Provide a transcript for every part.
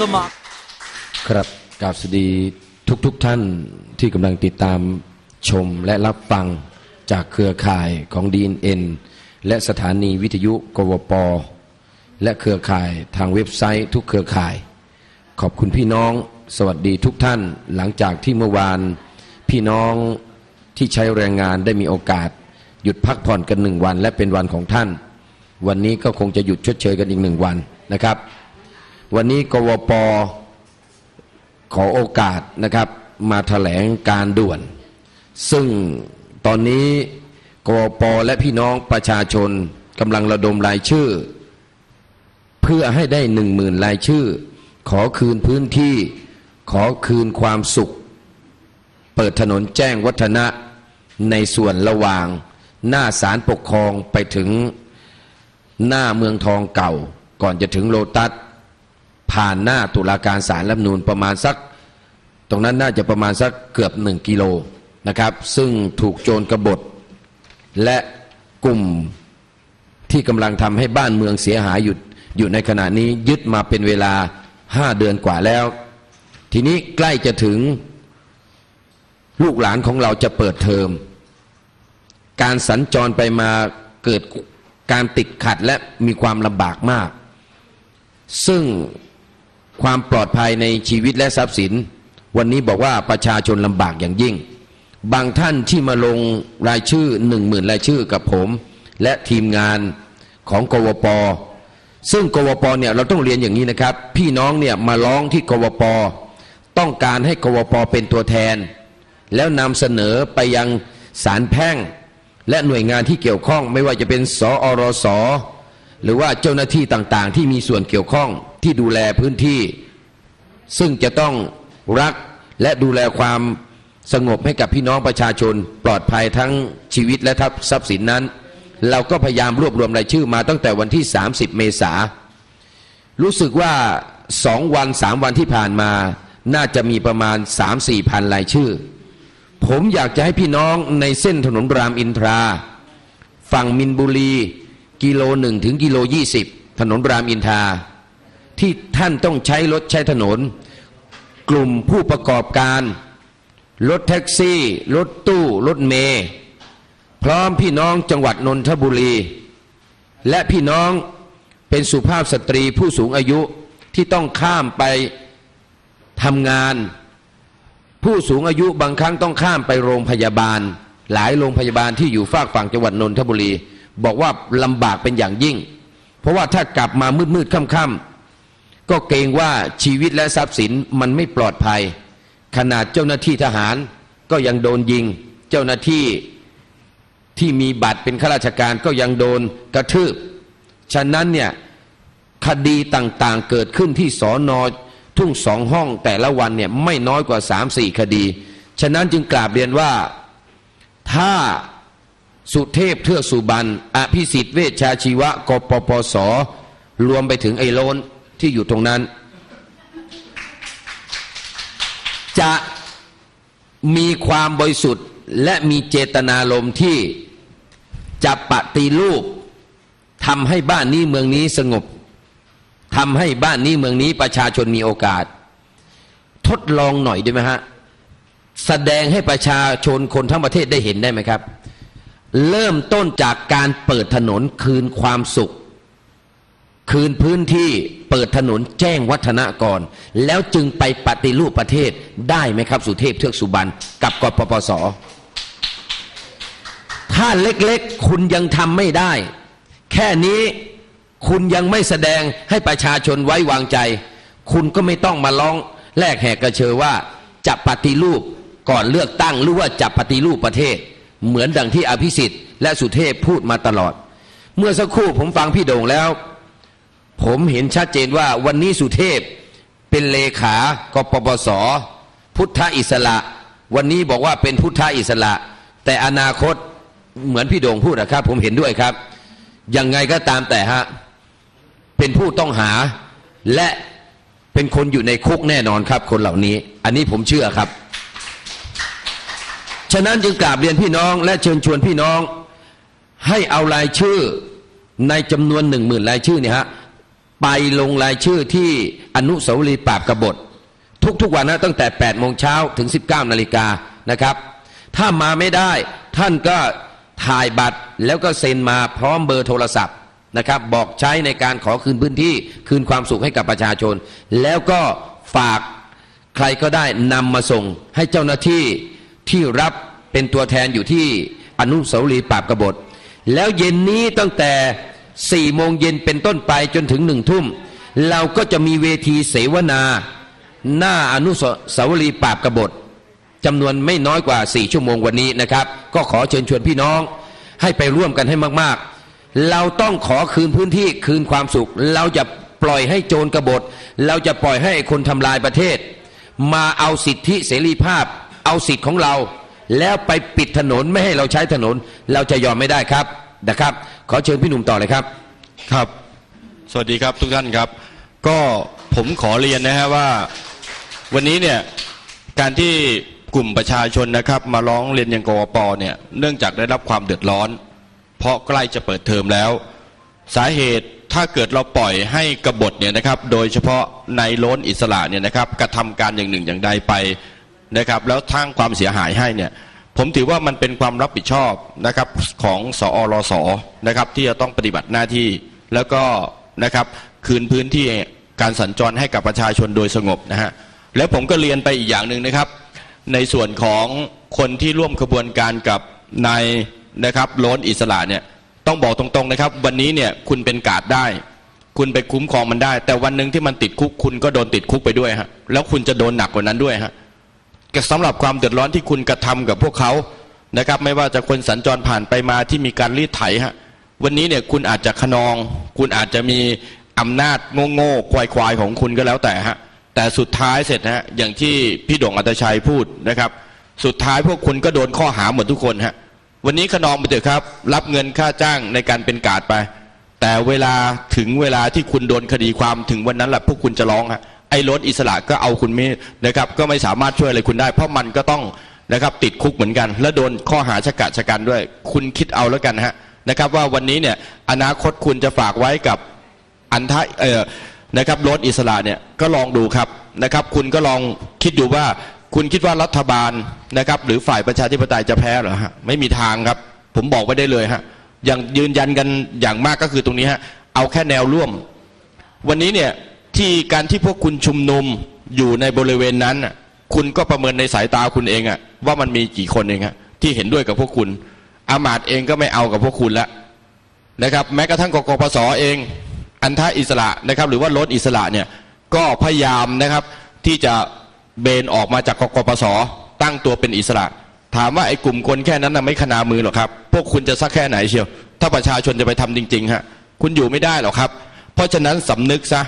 สมัคร ครับกราบสวัสดีทุกๆทท่านที่กำลังติดตามชมและรับฟังจากเครือข่ายของ DNN และสถานีวิทยุกวป และเครือข่ายทางเว็บไซต์ทุกเครือข่าย ขอบคุณพี่น้องสวัสดีทุกท่านหลังจากที่เมื่อวาน พี่น้องที่ใช้แรงงานได้มีโอกาส หยุดพักผ่อนกันหนึ่งวัน และเป็นวันของท่าน วันนี้ก็คงจะหยุดชดเชยกันอีกหนึ่งวันนะครับ วันนี้กวปขอโอกาสนะครับ มาถแถลงการด่วน ซึ่งตอนนี้กวปและพี่น้องประชาชนกำลังระดมรายชื่อ เพื่อให้ได้หนึ่งหมื่นรายชื่อ ขอคืนพื้นที่ ขอคืนความสุข เปิดถนนแจ้งวัฒนะในส่วนระหว่าง หน้าศาลปกครองไปถึงหน้าเมืองทองเก่า ก่อนจะถึงโลตัส ผ่านหน้าตุลาการศาลรัฐมนูญประมาณสัก ตรงนั้นน่าจะประมาณสักเกือบหนึ่งกิโลนะครับ ซึ่งถูกโจรกบฏ และกลุ่มที่กำลังทำให้บ้านเมืองเสียหายอยู่อยู่ในขณะนี้ยึดมาเป็นเวลาห้าเดือนกว่าแล้ว ทีนี้ใกล้จะถึงลูกหลานของเราจะเปิดเทอม การสัญจรไปมาเกิดการติดขัดและมีความลำบากมาก ซึ่ง ความปลอดภัยในชีวิตและทรัพย์สิน วันนี้บอกว่าประชาชนลำบากอย่างยิ่ง บางท่านที่มาลงรายชื่อหนึ่งหมื่นรายชื่อกับผม และทีมงานของกวปซึ่งกวปเนี่ยเราต้องเรียนอย่างนี้นะครับ พี่น้องเนี่ยมาร้องที่กวปต้องการให้กวปเป็นตัวแทน แล้วนำเสนอไปยังศาลแพ่ง และหน่วยงานที่เกี่ยวข้อง ไม่ว่าจะเป็นสอรสหรือว่าเจ้าหน้าที่ต่างๆ ที่มีส่วนเกี่ยวข้อง ที่ดูแลพื้นที่ ซึ่งจะต้องรักและดูแลความสงบให้กับพี่น้องประชาชน ปลอดภัยทั้งชีวิตและทรัพย์สินนั้น เราก็พยายามรวบรวมรายชื่อมาตั้งแต่วันที่ 30 เมษารู้สึกว่าสองวันสามวันที่ผ่านมา น่าจะมีประมาณ3-4พันรายชื่อ ผมอยากจะให้พี่น้องในเส้นถนนรามอินทรา ฝั่งมินบุรี กิโลหนึ่งถึงกิโลยี่สิบถนนรามอินทรา ที่ท่านต้องใช้รถใช้ถนน กลุ่มผู้ประกอบการ รถแท็กซี่ รถตู้ รถเมย์พร้อมพี่น้องจังหวัดนนทบุรี และพี่น้องเป็นสุภาพสตรีผู้สูงอายุที่ต้องข้ามไปทำงาน ผู้สูงอายุบางครั้งต้องข้ามไปโรงพยาบาล หลายโรงพยาบาลที่อยู่ฝากฝั่งจังหวัดนนทบุรี บอกว่าลำบากเป็นอย่างยิ่ง เพราะว่าถ้ากลับมามืดๆค่ำๆ ก็เกรงว่าชีวิตและทรัพย์สินมันไม่ปลอดภัย ขนาดเจ้าหน้าที่ทหารก็ยังโดนยิง เจ้าหน้าที่ที่มีบัตรเป็นข้าราชการก็ยังโดนกระทืบ ฉะนั้นเนี่ยคดีต่างๆเกิดขึ้นที่สอนอทุ่งสองห้องแต่ละวันเนี่ยไม่น้อยกว่าสามสี่คดี ฉะนั้นจึงกราบเรียนว่าถ้าสุเทพเทือกสุบรรณอภิสิทธิ์เวชชาชีวะกปปส รวมไปถึงไอ้โลน ที่อยู่ตรงนั้น จะมีความบริสุทธิ์และมีเจตนารมณ์ที่จะปฏิรูปทำให้บ้านนี้เมืองนี้สงบทำให้บ้านนี้เมืองนี้ประชาชนมีโอกาส ทดลองหน่อยได้ไหมฮะ แสดงให้ประชาชนคนทั้งประเทศได้เห็นได้ไหมครับ เริ่มต้นจากการเปิดถนนคืนความสุข คืนพื้นที่เปิดถนนแจ้งวัฒนะก่อน แล้วจึงไปปฏิรูปประเทศได้ไหมครับ สุเทพเทือกสุบรรณกับกปปส ถ้าเล็กๆ คุณยังทำไม่ได้ แค่นี้คุณยังไม่แสดงให้ประชาชนไว้วางใจ คุณก็ไม่ต้องมาร้องแลกแหกกระเชอว่าจะปฏิรูปก่อนเลือกตั้งหรือว่าจะปฏิรูปประเทศ เหมือนดังที่อภิสิทธิ์และสุเทพพูดมาตลอด เมื่อสักครู่ผมฟังพี่โด่งแล้ว ผมเห็นชัดเจนว่าวันนี้สุเทพเป็นเลขากปปส พุทธอิสระ วันนี้บอกว่าเป็นพุทธอิสระ แต่อนาคตเหมือนพี่โด่งพูดนะครับ ผมเห็นด้วยครับ ยังไงก็ตามแต่ฮะเป็นผู้ต้องหาและเป็นคนอยู่ในคุกแน่นอนครับ คนเหล่านี้ อันนี้ผมเชื่อครับ ฉะนั้นจึงกราบเรียนพี่น้อง และเชิญชวนพี่น้อง ให้เอารายชื่อในจำนวนหนึ่งหมื่นรายชื่อเนี่ยฮะ ไปลงรายชื่อที่อนุสาวรีย์ปราบกบฏ ทุกๆวันนะตั้งแต่ 8 โมงเช้าถึง 19 นาฬิกานะครับ ถ้ามาไม่ได้ท่านก็ถ่ายบัตรแล้วก็เซ็นมาพร้อมเบอร์โทรศัพท์นะครับ บอกใช้ในการขอคืนพื้นที่คืนความสุขให้กับประชาชน แล้วก็ฝากใครก็ได้นำมาส่งให้เจ้าหน้าที่ที่รับเป็นตัวแทนอยู่ที่อนุสาวรีย์ปราบกบฏ แล้วเย็นนี้ตั้งแต่ 4โมงเย็นเป็นต้นไปจนถึงหนึ่งทุ่ม เราก็จะมีเวทีเสวนา หน้าอนุสาวรีย์ปราบกบฏจำนวนไม่น้อยกว่า4ชั่วโมงวันนี้นะครับ ก็ขอเชิญชวนพี่น้อง ให้ไปร่วมกันให้มากๆ เราต้องขอคืนพื้นที่คืนความสุข เราจะปล่อยให้โจรกบฏ เราจะปล่อยให้คนทำลายประเทศ มาเอาสิทธิเสรีภาพ เอาสิทธิ์ของเรา แล้วไปปิดถนนไม่ให้เราใช้ถนน เราจะยอมไม่ได้ครับนะครับ ขอเชิญพี่หนุ่มต่อเลยครับครับ สวัสดีครับทุกท่านครับ ก็ผมขอเรียนนะฮะว่าวันนี้เนี่ยการที่กลุ่มประชาชนนะครับ มาร้องเรียนยังกวปเนี่ยเนื่องจากได้รับความเดือดร้อน เพราะใกล้จะเปิดเทอมแล้ว สาเหตุถ้าเกิดเราปล่อยให้กบฏเนี่ยนะครับ โดยเฉพาะในล้นอิสระเนี่ยนะครับกระทำการอย่างหนึ่งอย่างใดไปนะครับ แล้วทางความเสียหายให้เนี่ย ผมถือว่ามันเป็นความรับผิดชอบนะครับของสอรสนะครับที่จะต้องปฏิบัติหน้าที่แล้วก็นะครับคืนพื้นที่การสัญจรให้กับประชาชนโดยสงบนะฮะแล้วผมก็เรียนไปอีกอย่างหนึ่งนะครับ ในส่วนของคนที่ร่วมขบวนการกับนายนะครับโล้นอิสระเนี่ยต้องบอกตรงๆนะครับ วันนี้เนี่ยคุณเป็นกาดได้ คุณไปคุ้มครองมันได้ แต่วันหนึ่งที่มันติดคุกคุณก็โดนติดคุกไปด้วยฮะแล้วคุณจะโดนหนักกว่านั้นด้วยฮะ สำหรับความเดือดร้อนที่คุณกระทำกับพวกเขานะครับ ไม่ว่าจะคนสัญจรผ่านไปมาที่มีการรีดไถฮะวันนี้เนี่ยคุณอาจจะขนอง คุณอาจจะมีอำนาจโง่ๆควายๆของคุณก็แล้วแต่ฮะแต่สุดท้ายเสร็จฮะอย่างที่พี่ดงอัตชัยพูดนะครับ สุดท้ายพวกคุณก็โดนข้อหาหมดทุกคนฮะวันนี้ขนองไปเถอะครับ รับเงินค่าจ้างในการเป็นกาดไป แต่เวลาถึงเวลาที่คุณโดนคดีความถึงวันนั้นแหละพวกคุณจะร้องฮะ ไอ้รถอิสระก็เอาคุณไม่นะครับก็ไม่สามารถช่วยอะไรคุณได้ เพราะมันก็ต้องนะครับติดคุกเหมือนกัน และโดนข้อหาชะกะชะกันด้วย คุณคิดเอาแล้วกันฮะนะครับว่าวันนี้เนี่ยอนาคตคุณจะฝากไว้กับอันทะเอ่อนะครับรถอิสระเนี่ยก็ลองดูครับนะครับคุณก็ลองคิดดูว่าคุณคิดว่ารัฐบาลนะครับหรือฝ่ายประชาธิปไตยจะแพ้เหรอฮะไม่มีทางครับ ผมบอกไว้ได้เลยฮะอย่างยืนยันกันอย่างมากก็คือตรงนี้ฮะเอาแค่แนวร่วม วันนี้เนี่ย ที่การที่พวกคุณชุมนุมอยู่ในบริเวณนั้นคุณก็ประเมินในสายตาคุณเองอะว่ามันมีกี่คนเองฮะที่เห็นด้วยกับพวกคุณ อามาตเองก็ไม่เอากับพวกคุณแล้วนะครับ แม้กระทั่งกกปสเอง อันทะอิสระนะครับ หรือว่ารถอิสระเนี่ยก็พยายามนะครับที่จะเบนออกมาจากกกปสตั้งตัวเป็นอิสระ ถามว่าไอ้กลุ่มคนแค่นั้นนะไม่ขนามือหรอกครับ พวกคุณจะสักแค่ไหนเชียว ถ้าประชาชนจะไปทำจริงๆฮะคุณอยู่ไม่ได้หรอกครับ เพราะฉะนั้นสำนึกซะ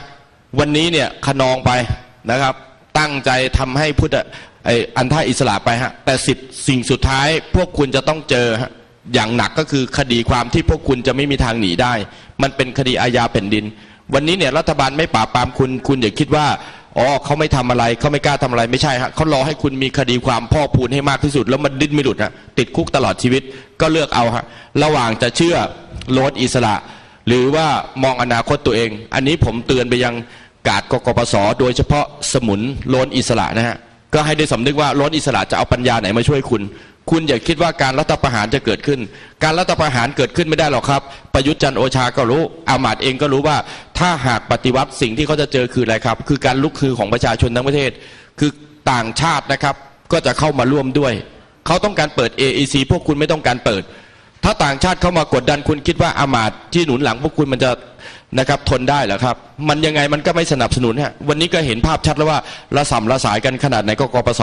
วันนี้เนี่ยขนองไปนะครับ ตั้งใจทำให้พุทธไออันท่าอิสระไปฮะแต่สิทธิ์สิ่งสุดท้ายพวกคุณจะต้องเจอฮะอย่างหนักก็คือคดีความที่พวกคุณจะไม่มีทางหนีได้ มันเป็นคดีอาญาแผ่นดิน วันนี้เนี่ยรัฐบาลไม่ปราบปรามคุณ คุณอย่าคิดว่าอ๋อเขาไม่ทำอะไรเขาไม่กล้าทำอะไรไม่ใช่ฮะเขารอให้คุณมีคดีความพ่อพูนให้มากที่สุด แล้วมันดิ้นไม่หลุดฮะติดคุกตลอดชีวิตก็เลือกเอาฮะระหว่างจะเชื่อโลดอิสระ หรือว่ามองอนาคตตัวเอง อันนี้ผมเตือนไปยัง กาดกกปสโดยเฉพาะสมุนโลนอิสระนะฮะก็ให้ได้สำนึกว่าโลนอิสระจะเอาปัญญาไหนมาช่วยคุณ คุณอย่าคิดว่าการรัฐประหารจะเกิดขึ้น การรัฐประหารเกิดขึ้นไม่ได้หรอกครับ ประยุทธ์จันโอชาก็รู้อามาตเองก็รู้ว่า ถ้าหากปฏิวัติสิ่งที่เขาจะเจอคืออะไรครับ คือการลุกคือของประชาชนทั้งประเทศ คือต่างชาตินะครับ ก็จะเข้ามาร่วมด้วย เขาต้องการเปิด AEC พวกคุณไม่ต้องการเปิด ถ้าต่างชาติเข้ามากดดันคุณคิดว่าอามาตย์ที่หนุนหลังพวกคุณมันจะนะครับทนได้เหรอครับ มันยังไงมันก็ไม่สนับสนุนฮะวันนี้ก็เห็นภาพชัดแล้วว่าระสำระสายกันขนาดไหนก็กปส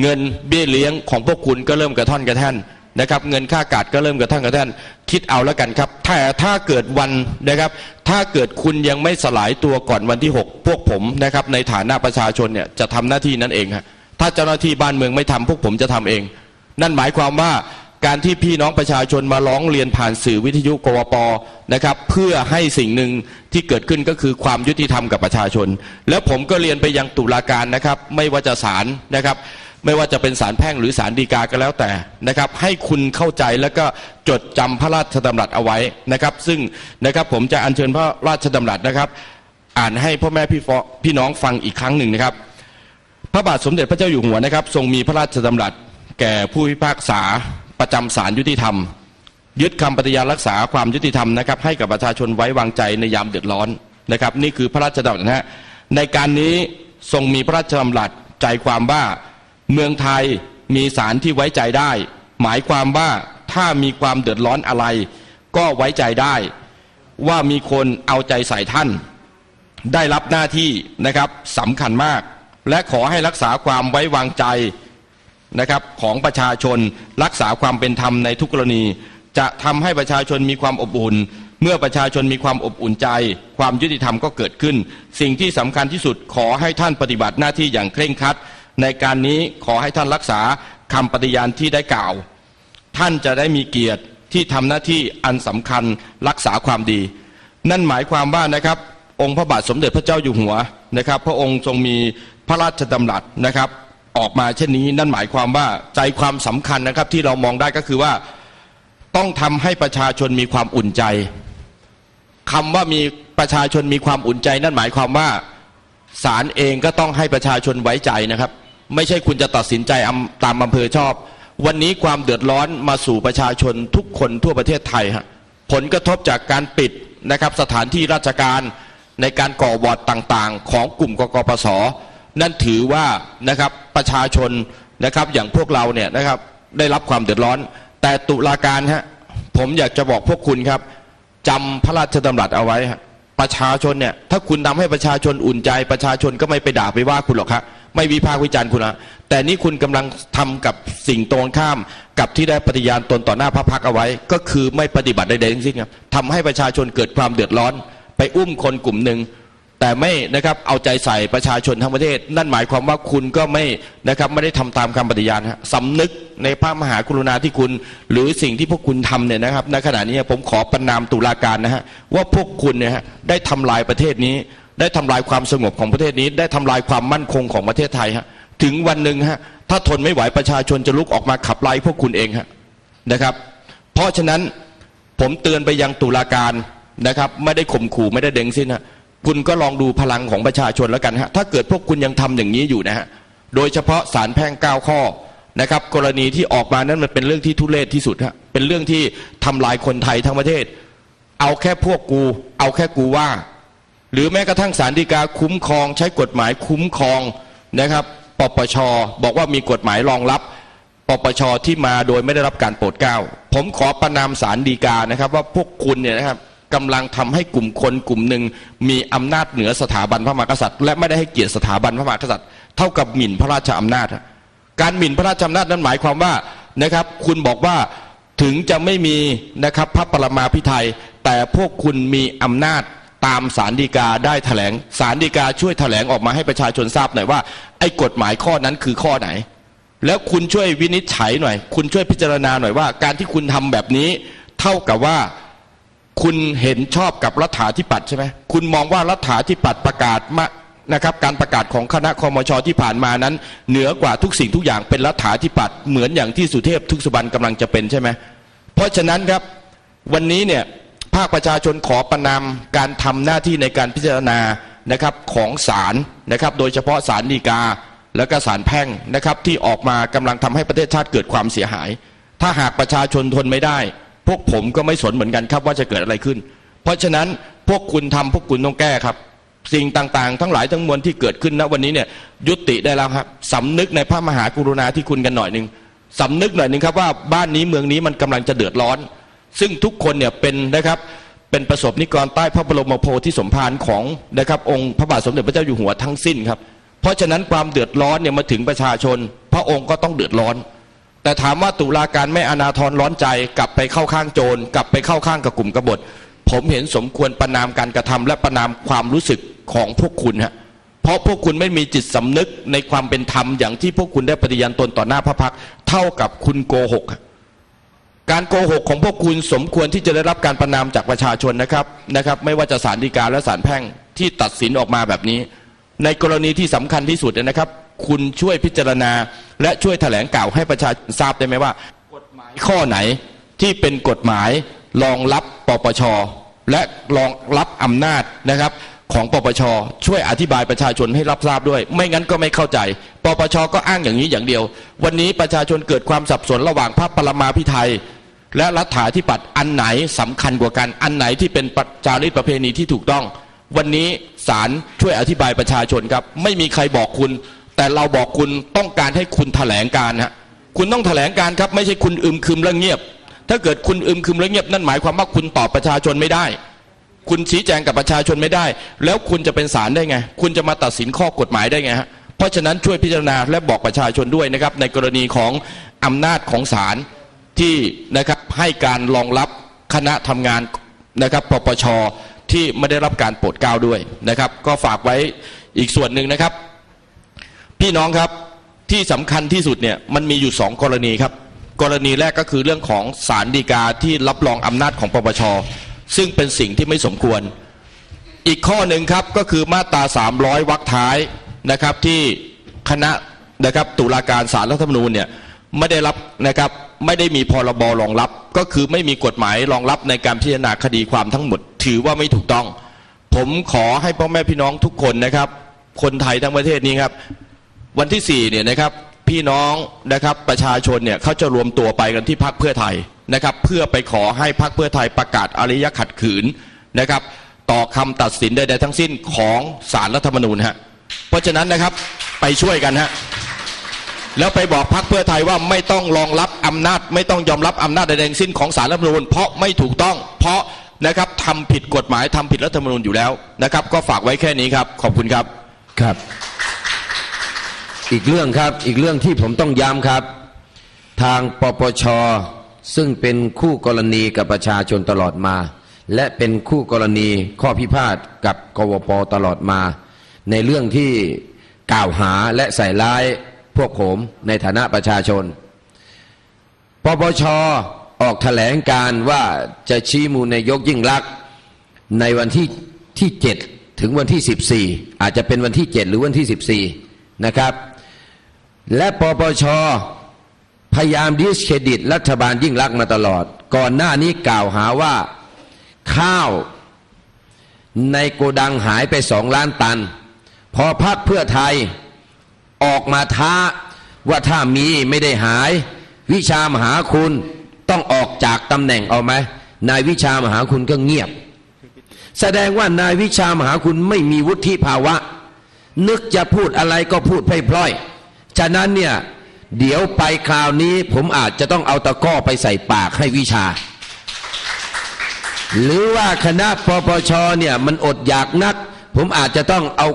เงินเบี้ยเลี้ยงของพวกคุณก็เริ่มกระท่อนกระแท่นนะครับเงินค่ากาดก็เริ่มกระท่อนกระแท่นคิดเอาแล้วกันครับถ้าถ้าเกิดวันนะครับ ถ้าเกิดคุณยังไม่สลายตัวก่อนวันที่ 6 พวกผมนะครับในฐานะประชาชนเนี่ยจะทำหน้าที่นั้นเองฮะถ้าเจ้าหน้าที่บ้านเมืองไม่ทำพวกผมจะทำเอง นั่นหมายความว่า การที่พี่น้องประชาชนมาร้องเรียนผ่านสื่อวิทยุกวปนะครับ เพื่อให้สิ่งหนึ่งที่เกิดขึ้นก็คือความยุติธรรมกับประชาชน แล้วผมก็เรียนไปยังตุลาการนะครับ ไม่ว่าจะศาลนะครับ ไม่ว่าจะเป็นศาลแพ่งหรือศาลฎีกาก็แล้วแต่นะครับ ให้คุณเข้าใจแล้วก็จดจำพระราชดำรัสเอาไว้นะครับ ซึ่งนะครับผมจะอัญเชิญพระราชดำรัสนะครับ อ่านให้พ่อแม่พี่ฟอพี่น้องฟังอีกครั้งหนึ่งนะครับ พระบาทสมเด็จพระเจ้าอยู่หัวนะครับ ทรงมีพระราชดำรัสแก่ผู้พิพากษา ประจำศาลยุติธรรม ยึดคำปฏิญาณรักษาความยุติธรรมนะครับให้กับประชาชนไว้วางใจในยามเดือดร้อนนะครับ นี่คือพระราชดำรัสนะฮะในการนี้ทรงมีพระราชดำรัสใจความว่าเมืองไทยมีศาลที่ไว้ใจได้ หมายความว่าถ้ามีความเดือดร้อนอะไร ก็ไว้ใจได้ ว่ามีคนเอาใจใส่ท่าน ได้รับหน้าที่นะครับสำคัญมาก และขอให้รักษาความไว้วางใจ นะครับของประชาชนรักษาความเป็นธรรมในทุกกรณี จะทำให้ประชาชนมีความอบอุ่น เมื่อประชาชนมีความอบอุ่นใจ ความยุติธรรมก็เกิดขึ้น สิ่งที่สำคัญที่สุดขอให้ท่านปฏิบัติหน้าที่อย่างเคร่งครัด ในการนี้ขอให้ท่านรักษาคำปฏิญาณที่ได้กล่าว ท่านจะได้มีเกียรติที่ทำหน้าที่อันสำคัญรักษาความดี นั่นหมายความว่านะครับองค์พระบาทสมเด็จพระเจ้าอยู่หัวนะครับ พระองค์ทรงมีพระราชดำรัสนะครับ ออกมาเช่นนี้นั่นหมายความว่าใจความสำคัญนะครับที่เรามองได้ก็คือว่าต้องทำให้ประชาชนมีความอุ่นใจคำว่ามีประชาชนมีความอุ่นใจ นั่นหมายความว่าศาลเองก็ต้องให้ประชาชนไว้ใจนะครับ ไม่ใช่คุณจะตัดสินใจตามอำเภอชอบ วันนี้ความเดือดร้อนมาสู่ประชาชนทุกคนทั่วประเทศไทยฮะผลกระทบจากการปิดนะครับสถานที่ราชการในการก่อวอดต่างๆ ของกลุ่มกกปส นั่นถือว่านะครับประชาชนนะครับอย่างพวกเราเนี่ยนะครับได้รับความเดือดร้อน แต่ตุลาการฮะผมอยากจะบอกพวกคุณครับจำพระราชดำรัสเอาไว้ฮะประชาชนเนี่ยถ้าคุณทำให้ประชาชนอุ่นใจ ประชาชนก็ไม่ไปด่าไปว่าคุณหรอกครับไม่วิพากษ์วิจารณ์คุณนะแต่นี่คุณกำลังทำกับสิ่งตรงข้ามกับที่ได้ปฏิญาณตนต่อหน้าพระพักก์เอาไว้ ก็คือไม่ปฏิบัติใดๆทั้งสิ้นครับทำให้ประชาชนเกิดความเดือดร้อน ไปอุ้มคนกลุ่มหนึ่ง แต่ไม่นะครับเอาใจใส่ประชาชนทั้งประเทศ นั่นหมายความว่าคุณก็ไม่นะครับไม่ได้ทำตามคำปฏิญาณฮะสำนึกในพระมหากรุณาธิคุณ หรือสิ่งที่พวกคุณทำเนี่ยนะครับในขณะนี้ผมขอประนามตุลาการนะฮะว่าพวกคุณเนี่ยฮะได้ทำลายประเทศนี้ ได้ทำลายความสงบของประเทศนี้ ได้ทำลายความมั่นคงของประเทศไทยฮะถึงวันหนึ่งฮะถ้าทนไม่ไหวประชาชนจะลุกออกมาขับไล่พวกคุณเองฮะนะครับ เพราะฉะนั้นผมเตือนไปยังตุลาการนะครับ ไม่ได้ข่มขู่ไม่ได้เด้งสิ้นฮะ คุณก็ลองดูพลังของประชาชนแล้วกันฮะถ้าเกิดพวกคุณยังทำอย่างนี้อยู่นะฮะโดยเฉพาะสารแพ่งเก้าข้อนะครับ กรณีที่ออกมานั้นมันเป็นเรื่องที่ทุเรศที่สุดฮะเป็นเรื่องที่ทำลายคนไทยทั้งประเทศ เอาแค่พวกกู เอาแค่กูว่า หรือแม้กระทั่งสารดีกาคุ้มครอง ใช้กฎหมายคุ้มครองนะครับปปชบอกว่ามีกฎหมายรองรับปปชที่มาโดยไม่ได้รับการโปรดเกล้าผมขอประนามสารดีกานะครับ ว่าพวกคุณเนี่ยนะครับ กำลังทำให้กลุ่มคนกลุ่มหนึ่งมีอำนาจเหนือสถาบันพระมหากษัตริย์ และไม่ได้ให้เกียรติสถาบันพระมหากษัตริย์ เท่ากับหมิ่นพระราชอำนาจ การหมิ่นพระราชอำนาจนั้นหมายความว่านะครับคุณบอกว่าถึงจะไม่มีนะครับพระปรมาภิไธยแต่พวกคุณมีอำนาจตามสารดีกาได้แถลงสารดีกาช่วยแถลงออกมาให้ประชาชนทราบหน่อยว่าไอ้กฎหมายข้อนั้นคือข้อไหน แล้วคุณช่วยวินิจฉัยหน่อย คุณช่วยพิจารณาหน่อยว่า การที่คุณทำแบบนี้ เท่ากับว่า คุณเห็นชอบกับรัฐาธิปัตย์ใช่ไหมคุณมองว่ารัฐาธิปัตย์ประกาศมานะครับการประกาศของคณะคอมชที่ผ่านมานั้น เหนือกว่าทุกสิ่งทุกอย่างเป็นรัฐาธิปัตย์เหมือนอย่างที่สุเทพทุกสุบรรณกำลังจะเป็นใช่ไหมเพราะฉะนั้นครับวันนี้เนี่ยภาคประชาชนขอประนามการทำหน้าที่ในการพิจารณานะครับของศาลนะครับ โดยเฉพาะศาลฎีกา และก็ศาลแพ่งนะครับ ที่ออกมากำลังทำให้ประเทศชาติเกิดความเสียหาย ถ้าหากประชาชนทนไม่ได้ พวกผมก็ไม่สนเหมือนกันครับว่าจะเกิดอะไรขึ้น เพราะฉะนั้นพวกคุณทำพวกคุณต้องแก้ครับ สิ่งต่างๆ ทั้งหลายทั้งมวลที่เกิดขึ้นณวันนี้เนี่ยยุติได้แล้วครับสำนึกในพระมหากรุณาธิคุณกันหน่อยหนึ่งสำนึกหน่อยหนึ่งครับว่าบ้านนี้เมืองนี้มันกำลังจะเดือดร้อน ซึ่งทุกคนเนี่ยเป็นนะครับเป็นประสบนิกรใต้พระบรมโพธิสมภารของนะครับองค์พระบาทสมเด็จพระเจ้าอยู่หัวทั้งสิ้นครับ เพราะฉะนั้นความเดือดร้อนเนี่ยมาถึงประชาชน พระองค์ก็ต้องเดือดร้อน แต่ถามว่าตุลาการไม่อนาทรร้อนใจ กลับไปเข้าข้างโจรกลับไปเข้าข้างกับกลุ่มกบฏ ผมเห็นสมควรประนามการกระทำและประนามความรู้สึกของพวกคุณฮะเพราะพวกคุณไม่มีจิตสำนึกในความเป็นธรรมอย่างที่พวกคุณได้ปฏิญาณตนต่อหน้าพระพักเท่ากับคุณโกหกการโกหกของพวกคุณสมควรที่จะได้รับการประนามจากประชาชนนะครับนะครับ ไม่ว่าจะศาลฎีกาและศาลแพ่งที่ตัดสินออกมาแบบนี้ ในกรณีที่สำคัญที่สุดนะครับ คุณช่วยพิจารณา และช่วยแถลงกล่าวให้ประชาชนทราบได้ไหมว่า กฎหมายข้อไหนที่เป็นกฎหมายรองรับปปช และรองรับอำนาจนะครับของปปช ช่วยอธิบายประชาชนให้รับทราบด้วย ไม่งั้นก็ไม่เข้าใจ ปปช ก็อ้างอย่างนี้อย่างเดียว วันนี้ประชาชนเกิดความสับสนระหว่างพระปรมาภิไธยและรัฐาธิปัตย์อันไหนสำคัญกว่ากัน อันไหนที่เป็นปจารีตประเพณีที่ถูกต้อง วันนี้ศาลช่วยอธิบายประชาชนครับ ไม่มีใครบอกคุณ แต่เราบอกคุณต้องการให้คุณแถลงการฮะคุณต้องแถลงการครับ ไม่ใช่คุณอึมครึมและเงียบ ถ้าเกิดคุณอึมครึมและเงียบนั่นหมายความว่าคุณตอบประชาชนไม่ได้ คุณชี้แจงกับประชาชนไม่ได้ แล้วคุณจะเป็นศาลได้ไง คุณจะมาตัดสินข้อกฎหมายได้ไงฮะเพราะฉะนั้นช่วยพิจารณาและบอกประชาชนด้วยนะครับ ในกรณีของอำนาจของศาลที่นะครับให้การรองรับคณะทำงานนะครับปปชที่ไม่ได้รับการโปรดเกล้าด้วยนะครับ ก็ฝากไว้อีกส่วนหนึ่งนะครับ พี่น้องครับที่สำคัญที่สุดเนี่ยมันมีอยู่สองกรณีครับ กรณีแรกก็คือเรื่องของสารดีกาที่รับรองอำนาจของปปชซึ่งเป็นสิ่งที่ไม่สมควร อีกข้อหนึ่งครับก็คือมาตรา 300วรรคท้ายนะครับที่คณะนะครับตุลาการศาลรัฐธรรมนูญเนี่ยไม่ได้รับนะครับไม่ได้มีพรบรองรับ ก็คือไม่มีกฎหมายรองรับในการพิจารณาคดีความทั้งหมด ถือว่าไม่ถูกต้อง ผมขอให้พ่อแม่พี่น้องทุกคนนะครับ คนไทยทั้งประเทศนี้ครับ วันที่ 4 เนี่ยนะครับพี่น้องนะครับประชาชนเนี่ยเขาจะรวมตัวไปกันที่พักเพื่อไทยนะครับเพื่อไปขอให้พักเพื่อไทยประกาศอริยขัดขืนนะครับต่อคำตัดสินใดๆทั้งสิ้นของศาลรัฐธรรมนูญฮะเพราะฉะนั้นนะครับไปช่วยกันฮะแล้วไปบอกพักเพื่อไทยว่าไม่ต้องรองรับอำนาจ ไม่ต้องยอมรับอำนาจใดๆทั้งสิ้นของศาลรัฐธรรมนูญเพราะไม่ถูกต้องเพราะนะครับทำผิดกฎหมายทำผิดรัฐธรรมนูญอยู่แล้วนะครับ ก็ฝากไว้แค่นี้ครับขอบคุณครับครับ อีกเรื่องครับอีกเรื่องที่ผมต้องย้ำครับ ทางปปช ซึ่งเป็นคู่กรณีกับประชาชนตลอดมา และเป็นคู่กรณีข้อพิพาทกับกวปตลอดมา ในเรื่องที่กล่าวหาและใส่ร้ายพวกผมในฐานะประชาชน ปปชออกแถลงการว่าจะชี้มูลนายกยิ่งลักษณ์ในวันที่ที่ 7 ถึงวันที่ 14 อาจจะเป็นวันที่ 7 หรือวันที่ 14 นะครับ และปปชพยายามดิสเครดิต รัฐบาลยิ่งรักมาตลอด ก่อนหน้านี้กล่าวหาว่า ข้าวในโกดังหายไปสองล้านตัน พอพักเพื่อไทยออกมาท้าว่าถ้ามีไม่ได้หาย วิชามหาคุณต้องออกจากตำแหน่งเอาไหมนายวิชามหาคุณก็เงียบ แสดงว่านายวิชามหาคุณไม่มีวุฒิภาวะ นึกจะพูดอะไรก็พูดพล่อยๆ ฉะนั้นเนี่ยเดี๋ยวไปคราวนี้ผมอาจจะต้องเอาตะก้อไปใส่ปากให้วิชา หรือว่าคณะปปชเนี่ยมันอดอยากนัก ผมอาจจะต้องเอา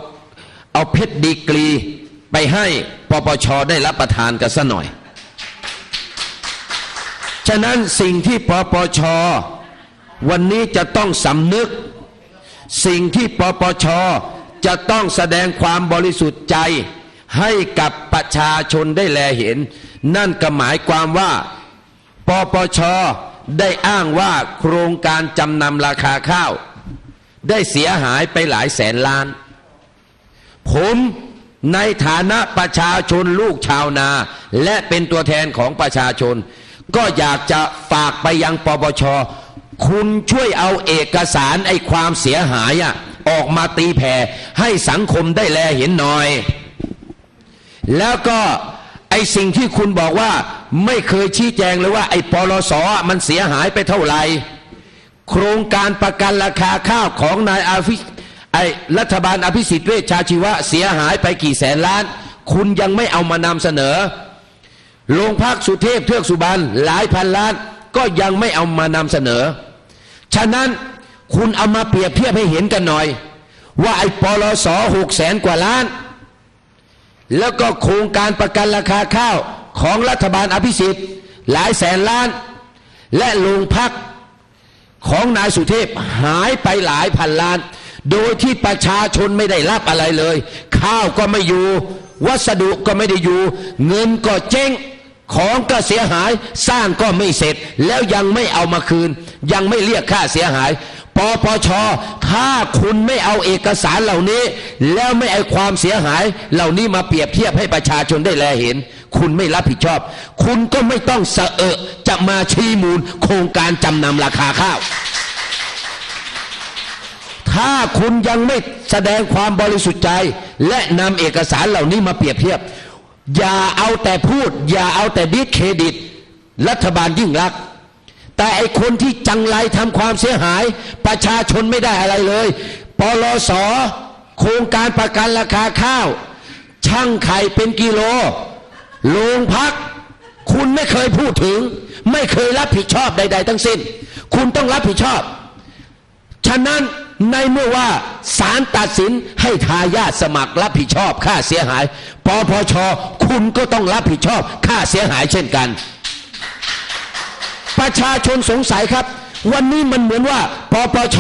เอาเพชรดีกรีไปให้ปปชได้รับประทานกันซะหน่อย ฉะนั้นสิ่งที่ปปชวันนี้จะต้องสำนึก สิ่งที่ปปชจะต้องแสดงความบริสุทธิ์ใจ ให้กับประชาชนได้แลเห็น นั่นก็หมายความว่าปปชได้อ้างว่าโครงการจำนำราคาข้าว ได้เสียหายไปหลายแสนล้าน ผมในฐานะประชาชนลูกชาวนา และเป็นตัวแทนของประชาชน ก็อยากจะฝากไปยังปปชคุณช่วยเอาเอกสารไอ้ความเสียหายอะออกมาตีแผ่ให้สังคมได้แลเห็นหน่อย แล้วก็ไอ้สิ่งที่คุณบอกว่าไม่เคยชี้แจงเลยว่าไอ้ปลสอมันเสียหายไปเท่าไหร่โครงการประกันราคาข้าวของนายอาฟิไอรัฐบาลอภิสิทธิ์เวชชาชีวะเสียหายไปกี่แสนล้าน คุณยังไม่เอามานำเสนอโรงพักสุเทพเทือกสุบรรณหลายพันล้านก็ยังไม่เอามานำเสนอ ฉะนั้นคุณเอามาเปรียบเทียบให้เห็นกันหน่อย ว่าไอ้ปลสหกแสนกว่าล้าน แล้วก็โครงการประกันราคาข้าวของรัฐบาลอภิสิทธิ์ หลายแสนล้าน และโรงพักของนายสุเทพหายไปหลายพันล้าน โดยที่ประชาชนไม่ได้รับอะไรเลย ข้าวก็ไม่อยู่ วัสดุก็ไม่ได้อยู่ เงินก็เจ๊งของก็เสียหายสร้างก็ไม่เสร็จ แล้วยังไม่เอามาคืน ยังไม่เรียกค่าเสียหาย ปปช ถ้าคุณไม่เอาเอกสารเหล่านี้ แล้วไม่เอาความเสียหายเหล่านี้มาเปรียบเทียบให้ประชาชนได้แลเห็น คุณไม่รับผิดชอบ คุณก็ไม่ต้องสะเอะจะมาชี้มูล โครงการจำนำราคาข้าว ถ้าคุณยังไม่แสดงความบริสุทธิ์ใจ และนำเอกสารเหล่านี้มาเปรียบเทียบ อย่าเอาแต่พูด อย่าเอาแต่ดิสเครดิต รัฐบาลยิ่งรักษ แต่ไอคนที่จังไรทำความเสียหาย ประชาชนไม่ได้อะไรเลยปลสโครงการประกันราคาข้าว ช่างไข่เป็นกิโลโรงพัก คุณไม่เคยพูดถึง ไม่เคยรับผิดชอบใด ๆ ทั้งสิ้น คุณต้องรับผิดชอบ ฉะนั้นในเมื่อว่าศาลตัดสินให้ทายาทสมัครรับผิดชอบค่าเสียหายปปชคุณก็ต้องรับผิดชอบค่าเสียหายเช่นกัน ประชาชนสงสัยครับ วันนี้มันเหมือนว่าปปช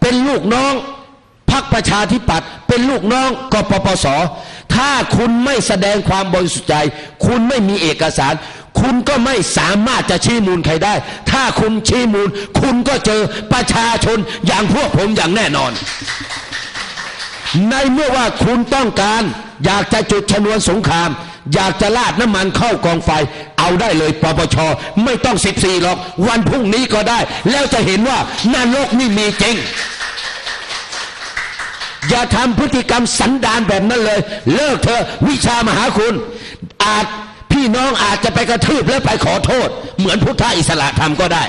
เป็นลูกน้องพักประชาธิปัตย์เป็นลูกน้องกปปส ถ้าคุณไม่แสดงความบริสุทธิ์ใจ คุณไม่มีเอกสาร คุณก็ไม่สามารถจะชี้มูลใครได้ ถ้าคุณชี้มูล คุณก็เจอประชาชนอย่างพวกผมอย่างแน่นอน ในเมื่อว่าคุณต้องการอยากจะจุดชนวนสงคราม อยากจะลาดน้ำมันเข้ากองไฟ เอาได้เลยปปช ไม่ต้อง 14 หรอก วันพรุ่งนี้ก็ได้ แล้วจะเห็นว่านรกนี่มีจริง อย่าทำพฤติกรรมสันดานแบบนั้นเลย เลิกเถอะวิชามหาคุณ อาจพี่น้องอาจจะไปกระทืบแล้วไปขอโทษ เหมือนพุทธอิสระทำก็ได้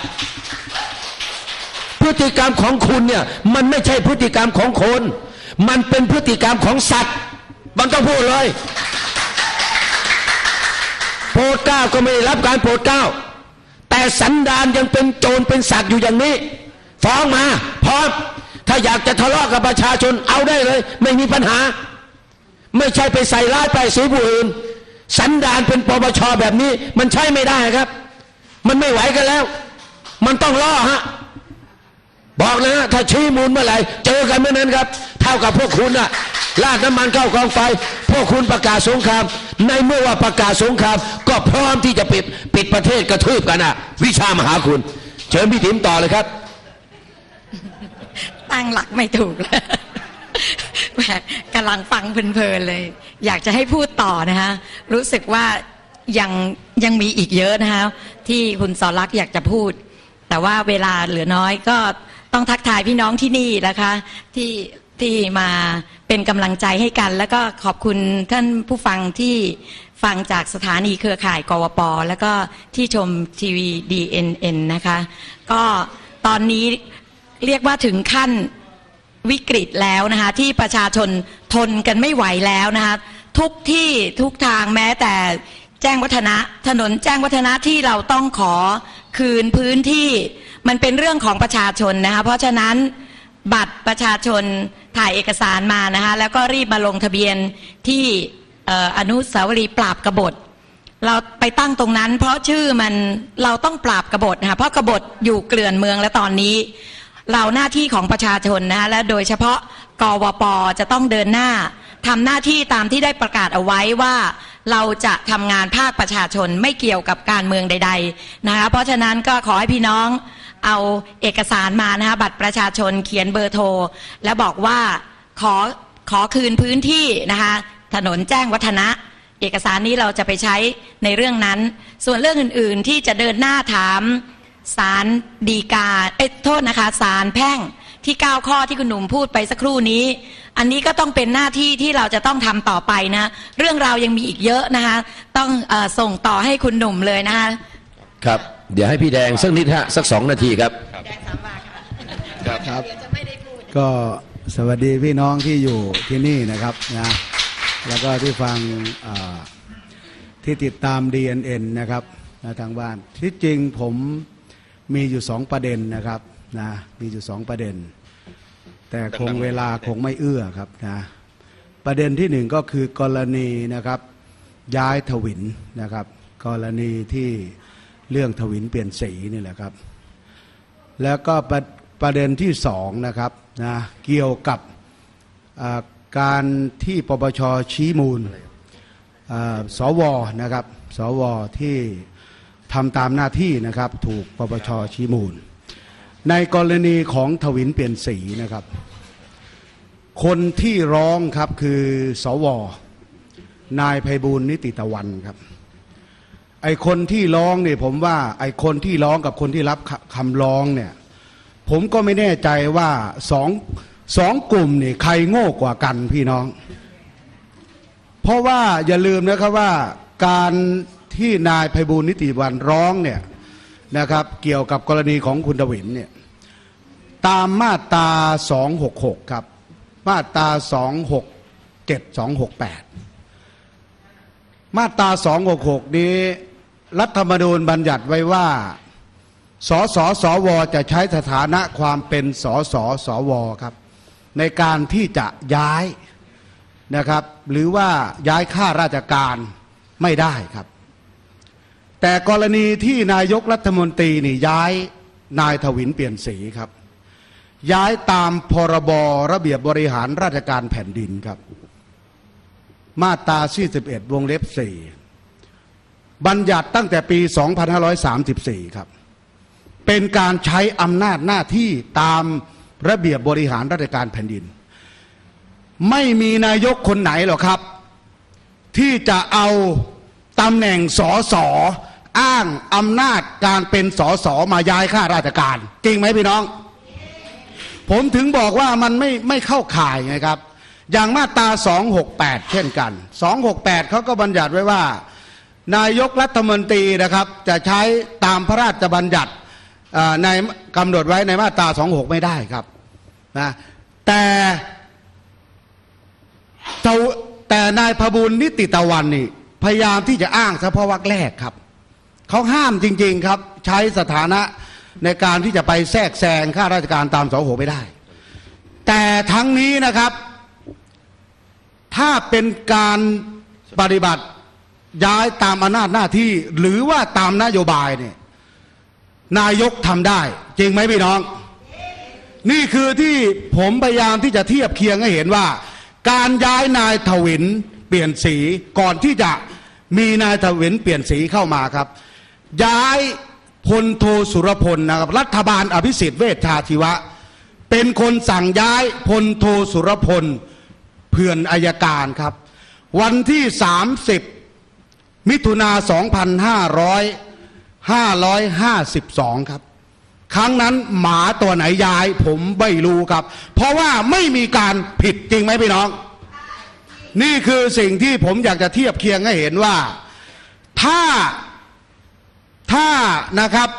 พฤติกรรมของคุณเนี่ยมันไม่ใช่พฤติกรรมของคน มันเป็นพฤติกรรมของสัตว์ มันต้องพูดเลย โปรดเก้าก็ไม่ได้รับการโปรดเก้า แต่สันดานยังเป็นโจรเป็นศักดิ์อยู่อย่างนี้ ฟ้องมาพร้อมถ้าอยากจะทะเลาะกับประชาชนเอาได้เลย ไม่มีปัญหา ไม่ใช่ไปใส่ร้ายไปสีผู้อื่น สันดานเป็นปปชแบบนี้ มันใช่ไม่ได้ครับ มันไม่ไหวกันแล้ว มันต้องล่อฮะ บอกเลยนะถ้าชี้มูลเมื่อไหร่เจอกันเมื่อนั้นครับ เท่ากับพวกคุณอะลาดน้ำมันเข้ากองไฟ พวกคุณประกาศสงคราม ในเมื่อว่าประกาศสงคราม ก็พร้อมที่จะปิดปิดประเทศกระทืบกันอะวิชามหาคุณ เชิญพี่ติ๋มต่อเลยครับ ตั้งหลักไม่ถูกเลยแหมกำลังฟังเพลินๆเลย อยากจะให้พูดต่อนะคะ รู้สึกว่ายังยังมีอีกเยอะนะคะที่คุณสอรักษ์อยากจะพูด แต่ว่าเวลาเหลือน้อยก็ ต้องทักทายพี่น้องที่นี่นะคะ ที่ที่มาเป็นกำลังใจให้กัน แล้วก็ขอบคุณท่านผู้ฟังที่ฟังจากสถานีเครือข่ายกวป แล้วก็ที่ชมทีวี DNN นะคะ ก็ตอนนี้เรียกว่าถึงขั้นวิกฤตแล้วนะคะ ที่ประชาชนทนกันไม่ไหวแล้วนะคะ ทุกที่ทุกทางแม้แต่แจ้งวัฒนะถนนแจ้งวัฒนะที่เราต้องขอคืนพื้นที่ มันเป็นเรื่องของประชาชนนะคะเพราะฉะนั้นบัตรประชาชนถ่ายเอกสารมานะคะแล้วก็รีบมาลงทะเบียนที่เอ่ออนุสาวรีย์ปราบกบฏ เราไปตั้งตรงนั้น เพราะชื่อมันเราต้องปราบกบฏนะคะเพราะกบฏอยู่เกลื่อนเมืองและตอนนี้ เราหน้าที่ของประชาชนนะคะและโดยเฉพาะกวปจะต้องเดินหน้าทำหน้าที่ตามที่ได้ประกาศเอาไว้ว่าเราจะทำงานภาคประชาชนไม่เกี่ยวกับการเมืองใด ๆนะคะเพราะฉะนั้นก็ขอให้พี่น้อง เอาเอกสารมานะคะบัตรประชาชนเขียนเบอร์โทร และบอกว่าขอขอคืนพื้นที่นะคะถนนแจ้งวัฒนะ เอกสารนี้เราจะไปใช้ในเรื่องนั้น ส่วนเรื่องอื่นๆที่จะเดินหน้าถามศาลดีกาเอ้โทษนะคะศาลแพ่งที่ 9 ข้อที่คุณหนุ่มพูดไปสักครู่นี้ อันนี้ก็ต้องเป็นหน้าที่ที่เราจะต้องทำต่อไปนะ เรื่องราวยังมีอีกเยอะนะคะ ต้องอส่งต่อให้คุณหนุ่มเลยนะคะ ครับ เดี๋ยวให้พี่แดงสักนิดฮะสักสองนาทีครับครับก็สวัสดีพี่น้องที่อยู่ที่นี่นะครับนะแล้วก็ที่ฟังอ่าที่ติดตาม DNN นะครับนะทางบ้านที่จริงผมมีอยู่สองประเด็นนะครับนะมีอยู่สองประเด็น แต่คงเวลาคงไม่เอื้อครับนะประเด็นที่หนึ่งก็คือกรณีนะครับย้ายถวินนะครับ กรณีที่ เรื่องถวินเปลี่ยนสีนี่แหละครับ แล้วก็ประประเด็นที่สองนะครับนะเกี่ยวกับการที่ปปชชี้มูลสวนะครับสวที่ทำตามหน้าที่นะครับ ถูกปปชชี้มูล ในกรณีของถวินเปลี่ยนสีนะครับ คนที่ร้องครับคือสวนายไพบูลนิติตะวันครับ ไอคนที่ร้องเนี่ยผมว่าไอคนที่ร้องกับคนที่รับคำร้องเนี่ยผมก็ไม่แน่ใจว่าสองสองกลุ่มนี่ใครโง่กว่ากันพี่น้อง เพราะว่าอย่าลืมนะครับว่าการที่นายไพบูลนิติวันร้องเนี่ยนะครับเกี่ยวกับกรณีของคุณดวินเนี่ยตามมาตรา 266 ครับ มาตรา 267 268 มาตรา 266 นี้ รัฐธรรมนูญบัญญัติไว้ว่า สสสว จะใช้สถานะความเป็นสสสวครับ ในการที่จะย้ายนะครับ หรือว่าย้ายข้าราชการไม่ได้ครับ แต่กรณีที่นายกรัฐมนตรีนี่ย้ายนายทวินเปลี่ยนสีครับ ย้ายตามพรบระเบียบบริหารราชการแผ่นดินครับ มาตรา41วงเล็บ4 บัญญัติตั้งแต่ปี 2534 ครับ เป็นการใช้อำนาจหน้าที่ตามระเบียบบริหารราชการแผ่นดิน ไม่มีนายกคนไหนหรอกครับ ที่จะเอาตำแหน่งสอสออ้างอำนาจการเป็นสอสอมาย้ายข้าราชการ จริงไหมพี่น้อง ผมถึงบอกว่ามันไม่ไม่เข้าข่ายไงครับ อย่างมาตรา 268 เช่นกัน 268เขาก็บัญญัติไว้ว่า นายกรัฐมนตรีนะครับจะใช้ตามพระราชบัญญัติในกำหนดไว้ในมาตรา 26 ไม่ได้ครับนะแต่แต่แตนายพบูลนิติตะวันนี่พยายามที่จะอ้างเฉพาะวรรคแรกครับเขาห้ามจริง ๆครับ ใช้สถานะในการที่จะไปแทรกแซงข้าราชการตามสองหไม่ได้ แต่ทั้งนี้นะครับ ถ้าเป็นการปฏิบัติ ย้ายตามอำนาจหน้าที่ หรือว่าตามนโยบายเนี่ยนายกทำได้ จริงไหมพี่น้อง นี่คือที่ผมพยายามที่จะเทียบเคียงให้เห็นว่า การย้ายนายทวินเปลี่ยนสีก่อนที่จะมีนายทวินเปลี่ยนสีเข้ามาครับ ย้ายพลโทสุรพลนะครับรัฐบาลอภิสิทธิ์เวชชาชีวะ เป็นคนสั่งย้ายพลโทสุรพลเพื่อนอายการครับ วันที่ 30 มิถุนา2552 ครับ ครั้งนั้นหมาตัวไหนย้าย ผมไม่รู้ครับ เพราะว่าไม่มีการผิดจริงไหมพี่น้อง นี่คือสิ่งที่ผมอยากจะเทียบเคียงให้เห็นว่า ถ้าถ้านะครับ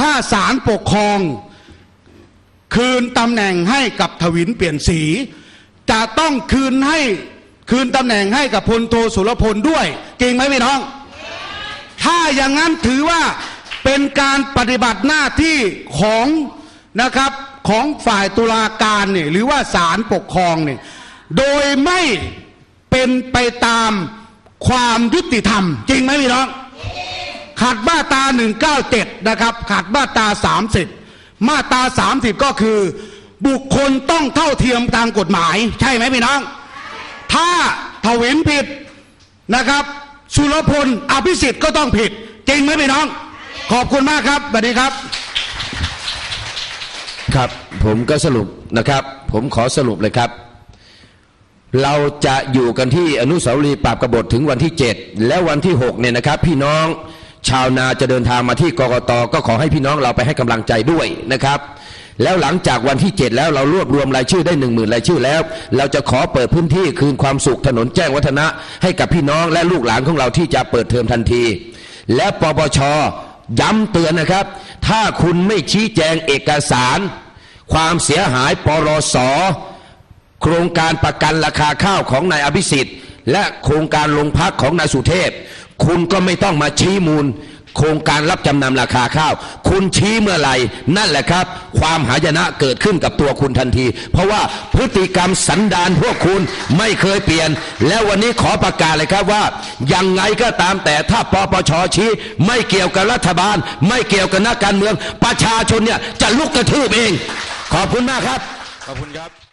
ถ้าศาลปกครอง คืนตำแหน่งให้กับทวินเปลี่ยนสี จะต้องคืนให้ คืนตำแหน่งให้กับพลโทสุรพลด้วยจริงไหมพี่น้อง ถ้าอย่างนั้นถือว่าเป็นการปฏิบัติหน้าที่ของนะครับของฝ่ายตุลาการเนี่ยหรือว่าศาลปกครองเนี่ยโดยไม่เป็นไปตามความยุติธรรม จริงไหมพี่น้อง ขัดมาตรา197 นะครับ ขัดมาตรา30 มาตรา 30 ก็คือ บุคคลต้องเท่าเทียมตามกฎหมาย ใช่ไหมพี่น้อง ถ้าทวินผิดนะครับ สุรพลอภิสิทธิ์ก็ต้องผิด จริงไหมพี่น้อง ขอบคุณมากครับสวัสดีครับ ครับผมก็สรุปนะครับ ผมขอสรุปเลยครับ เราจะอยู่กันที่อนุสาวรีย์ปราบกบฏถึงวันที่ 7 และวันที่ 6 เนี่ยนะครับ พี่น้องชาวนาจะเดินทางมาที่กรกตก็ขอให้พี่น้องเราไปให้กำลังใจด้วยนะครับ แล้วหลังจากวันที่ 7 แล้วเรารวบรวมรายชื่อได้1 0,000รายชื่อแล้ว เราจะขอเปิดพื้นที่คืนความสุขถนนแจ้งวัฒนะ ให้กับพี่น้องและลูกหลานของเราที่จะเปิดเทอมทันที และปปชย้ำเตือนนะครับ ถ้าคุณไม่ชี้แจงเอกสาร ความเสียหายปรสโครงการประกันราคาข้าวของนายอภิสิทธิ์ และโครงการลงพักของนายสุเทพ คุณก็ไม่ต้องมาชี้มูล โครงการรับจำนำราคาข้าว คุณชี้เมื่อไหร่ นั่นแหละครับ ความหายนะเกิดขึ้นกับตัวคุณทันที เพราะว่าพฤติกรรมสันดานพวกคุณไม่เคยเปลี่ยน และวันนี้ขอประกาศเลยครับว่ายังไงก็ตามแต่ถ้าปปชชี้ ไม่เกี่ยวกับรัฐบาล ไม่เกี่ยวกับนักการเมือง ประชาชนเนี่ยจะลุกกระทืบเอง ขอบคุณมากครับ ขอบคุณครับ